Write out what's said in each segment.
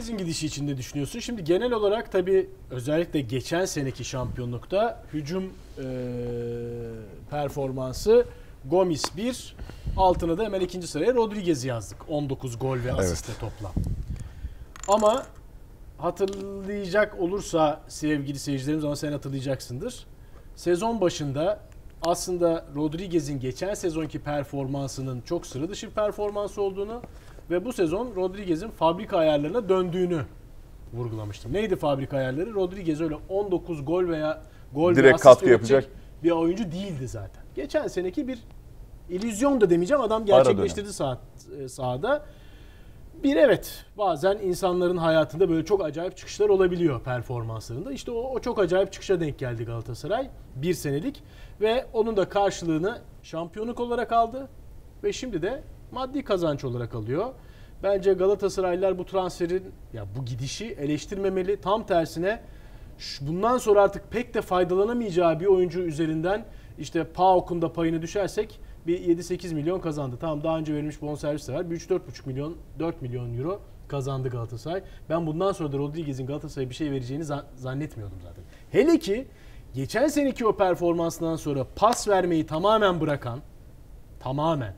Rodriguez'in gidişi için düşünüyorsun? Şimdi genel olarak tabii özellikle geçen seneki şampiyonlukta hücum e, performansı Gomis 1, altına da hemen ikinci sıraya Rodriguez'i yazdık. 19 gol ve asistle toplam. Ama hatırlayacak olursa sevgili seyircilerimiz ama sen hatırlayacaksındır. Sezon başında aslında Rodriguez'in geçen sezonki performansının çok sıra dışı bir performans olduğunu ve bu sezon Rodriguez'in fabrika ayarlarına döndüğünü vurgulamıştım. Neydi fabrika ayarları? Rodriguez öyle 19 gol veya gol Direkt ve asist katkı yapacak. bir oyuncu değildi zaten. Geçen seneki bir illüzyon da demeyeceğim adam gerçekleştirdi saat e, sahada. Bir evet bazen insanların hayatında böyle çok acayip çıkışlar olabiliyor performanslarında. İşte o, o çok acayip çıkışa denk geldi Galatasaray. Bir senelik ve onun da karşılığını şampiyonluk olarak aldı. Ve şimdi de maddi kazanç olarak alıyor. Bence Galatasaraylılar bu transferin ya bu gidişi eleştirmemeli. Tam tersine bundan sonra artık pek de faydalanamayacağı bir oyuncu üzerinden işte PAOK'un da payını düşersek bir 7-8 milyon kazandı. Tamam daha önce verilmiş bonservis de var. Bir 3-4,5 milyon 4 milyon euro kazandı Galatasaray. Ben bundan sonra da Rodriguez'in Galatasaray'a bir şey vereceğini zan- zannetmiyordum zaten. Hele ki geçen seneki o performansından sonra pas vermeyi tamamen bırakan tamamen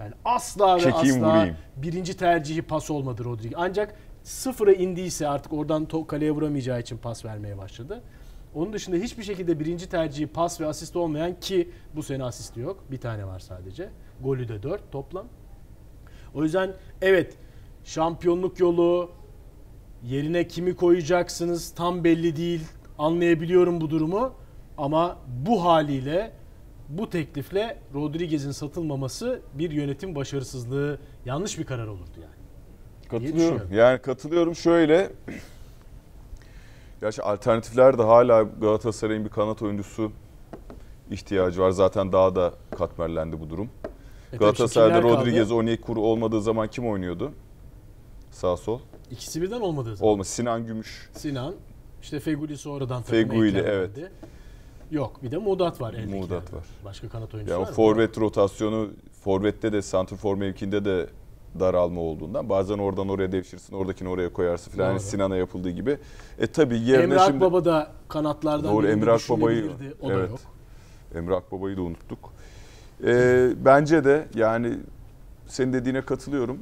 yani asla ve Çekeyim, asla vurayım. birinci tercihi pas olmadı Rodriguez. Ancak sıfıra indiyse artık oradan kaleye vuramayacağı için pas vermeye başladı. Onun dışında hiçbir şekilde birinci tercihi pas ve asist olmayan ki bu sene asisti yok. Bir tane var sadece. Golü de 4 toplam. O yüzden evet şampiyonluk yolu yerine kimi koyacaksınız tam belli değil. Anlayabiliyorum bu durumu ama bu haliyle bu teklifle Rodriguez'in satılmaması bir yönetim başarısızlığı yanlış bir karar olurdu yani. Katılıyorum. Yani katılıyorum şöyle. Gerçi alternatifler de hala Galatasaray'ın bir kanat oyuncusu ihtiyacı var. Zaten daha da katmerlendi bu durum. E Galatasaray'da? Rodriguez, Onyekuru olmadığı zaman kim oynuyordu? Sağ sol. İkisi birden olmadığı zaman. Olmaz. Sinan Gümüş. Sinan, işte Feguli sonradan Feguli, eklendi. Yok bir de Mudat var eldeki Mudat var. Başka kanat oyuncusu Yani var mı? forvet rotasyonu forvette de santrfor mevkinde de daralma olduğundan bazen oradan oraya devşirsin, oradakini oraya koyarsın falan. Doğru. Sinan'a yapıldığı gibi. E tabi yerine Emre şimdi Akbaba da kanatlardan Doğru, Akbaba'yı- düşünebilirdi. O da evet. yok. Emre Akbaba'yı da unuttuk. Ee, bence de yani senin dediğine katılıyorum.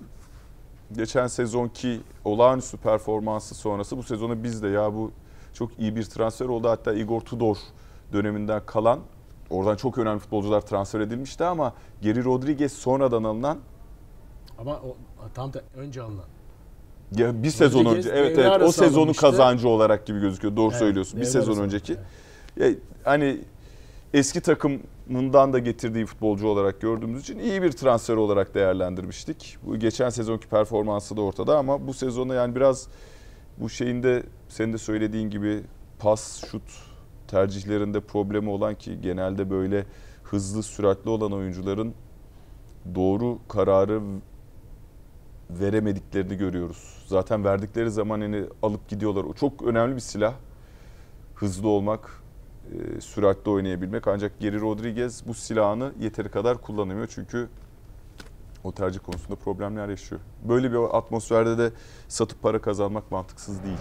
Geçen sezonki olağanüstü performansı sonrası bu sezonu biz de ya bu çok iyi bir transfer oldu. Hatta Igor Tudor döneminden kalan oradan çok önemli futbolcular transfer edilmişti ama Geri Rodriguez sonradan alınan Ama o, tam da önce alınan. ya bir sezon önce evet evet o arası sezonu alınmıştı. kazancı olarak gibi gözüküyor. Doğru Evet, söylüyorsun. Bir sezon önceki. alınmıştı. Ya, hani eski takımından da getirdiği futbolcu olarak gördüğümüz için iyi bir transfer olarak değerlendirmiştik. Bu geçen sezonki performansı da ortada ama bu sezonu yani biraz bu şeyinde senin de söylediğin gibi pas, şut tercihlerinde problemi olan ki genelde böyle hızlı, süratli olan oyuncuların doğru kararı veremediklerini görüyoruz. Zaten verdikleri zaman hani alıp gidiyorlar. O çok önemli bir silah. Hızlı olmak, e, süratli oynayabilmek. Ancak Geri Rodriguez bu silahını yeteri kadar kullanamıyor. Çünkü o tercih konusunda problemler yaşıyor. Böyle bir atmosferde de satıp para kazanmak mantıksız değil.